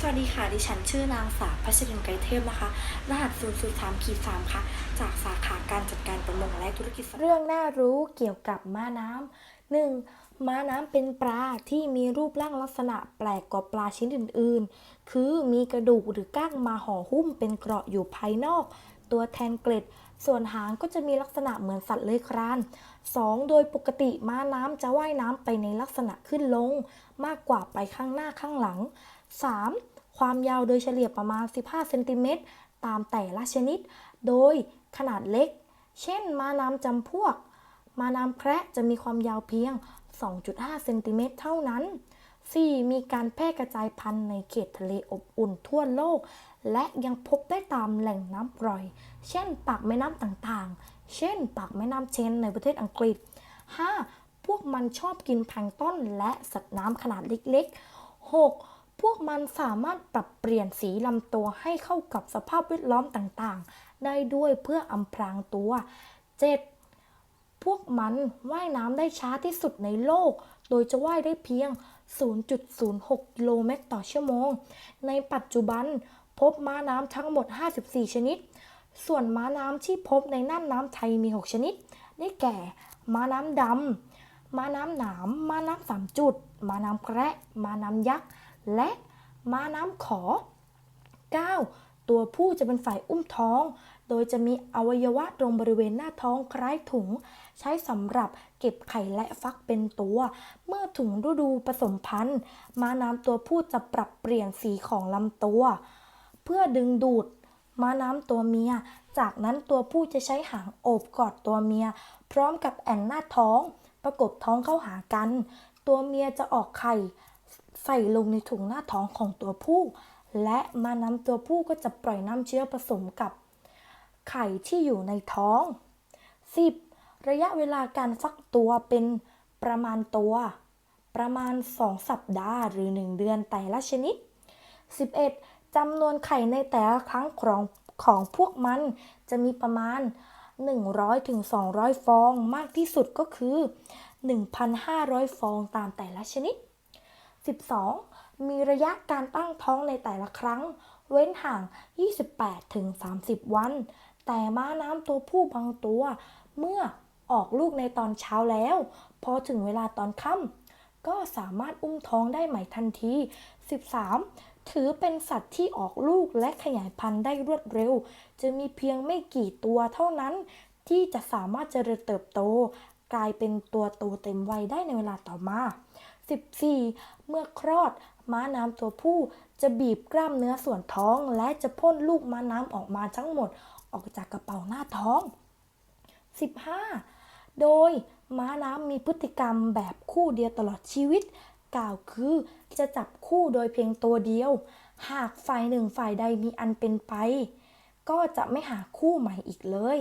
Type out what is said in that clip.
สวัสดีค่ะ ดิฉันชื่อนางสาวพัชรินไกรเทพนะคะ รหัส0 0 3ขีด3ค่ะ จากสาขาการจัดการประมงและธุรกิจ เรื่องน่ารู้เกี่ยวกับม้าน้ำหนึ่งม้าน้ำเป็นปลาที่มีรูปร่างลักษณะแปลกกว่าปลาชนิดอื่น ๆ คือมีกระดูกหรือก้างมาห่อหุ้มเป็นเกราะอยู่ภายนอก ตัวแทนเกล็ด ส่วนหางก็จะมีลักษณะเหมือนสัตว์เลื้อยคลาน 2. โดยปกติม้าน้ำจะว่ายน้ำไปในลักษณะขึ้นลง มากกว่าไปข้างหน้าข้างหลัง 3. ความยาวโดยเฉลี่ยประมาณ 15 เซนติเมตรตามแต่ละชนิด โดยขนาดเล็ก เช่นมาน้ำจำพวก มาน้ำแคระจะมีความยาวเพียง 2.5 เซนติเมตรเท่านั้น 4. มีการแพร่กระจายพันธุ์ในเขตทะเลอบอุ่นทั่วโลก และยังพบได้ตามแหล่งน้ำปล่อย เช่นปากแม่น้ำต่างๆ เช่น ปากแม่น้ำเชนในประเทศอังกฤษ 5. พวกมันชอบกินแพลงต้นและสัตว์น้ำขนาดเล็กๆ 6. พวกมันสามารถปรับเปลี่ยนสีลำตัวให้เข้ากับสภาพแวดล้อมต่างๆ ได้ด้วยเพื่ออำพรางตัว 7. พวกมันว่ายน้ำได้ช้าที่สุดในโลก โดยจะว่ายได้เพียง 0.06 กิโลเมตรต่อชั่วโมง ในปัจจุบันพบม้าน้ำทั้งหมด 54 ชนิด ส่วนม้าน้ำที่พบในน่านน้ำไทยมี 6 ชนิด ได้แก่ ม้าน้ำดำ ม้าน้ำหนาม ม้าน้ำสามจุด ม้าน้ำแคระม้าน้ำยักษ์ และม้าน้ำขอ 9. ตัวผู้จะเป็นฝ่ายอุ้มท้อง โดยจะมีอวัยวะตรงบริเวณหน้าท้องคล้ายถุง ใช้สำหรับเก็บไข่และฟักเป็นตัว เมื่อถึงฤดูผสมพันธุ์ ม้าน้ำตัวผู้จะปรับเปลี่ยนสีของลำตัว เพื่อดึงดูดม้าน้ำตัวเมีย จากนั้นตัวผู้จะใช้หางโอบกอดตัวเมีย พร้อมกับแอนหน้าท้อง ประกบท้องเข้าหากัน ตัวเมียจะออกไข่ ใส่ลงในถุงหน้าท้องของตัวผู้ และมาน้ำตัวผู้ก็จะปล่อยน้ำเชื้อผสมกับ ไข่ที่อยู่ในท้อง 10. ระยะเวลาการฟักตัวเป็นประมาณตัว ประมาณ 2 สัปดาห์หรือ 1 เดือนแต่ละชนิด 11. จำนวนไข่ในแต่ละครั้งของของพวกมันจะมีประมาณ100ถึง200 ฟอง มากที่สุดก็คือ 1,500 ฟองตามแต่ละชนิด 12. มีระยะการตั้งท้องในแต่ละครั้ง เว้นห่าง 28ถึง30 วัน แต่ม้าน้ำตัวผู้บางตัว เมื่อออกลูกในตอนเช้าแล้ว พอถึงเวลาตอนค่ำก็สามารถอุ้มท้องได้ใหม่ทันที 13. ถือเป็นสัตว์ที่ออกลูกและขยายพันธุ์ได้รวดเร็ว จะมีเพียงไม่กี่ตัวเท่านั้น ที่จะสามารถเจริญเติบโต กลายเป็นตัวโตเต็มวัยได้ในเวลาต่อมา 14. เมื่อคลอดม้าน้ำตัวผู้จะบีบกล้ามเนื้อส่วนท้อง และจะพ่นลูกม้าน้ำออกมาทั้งหมดออกจากกระเป๋าหน้าท้อง 15. โดยม้าน้ำมีพฤติกรรมแบบคู่เดียวตลอดชีวิต กล่าวคือจะจับคู่โดยเพียงตัวเดียว หากฝ่ายหนึ่งฝ่ายใดมีอันเป็นไป ก็จะไม่หาคู่ใหม่อีกเลย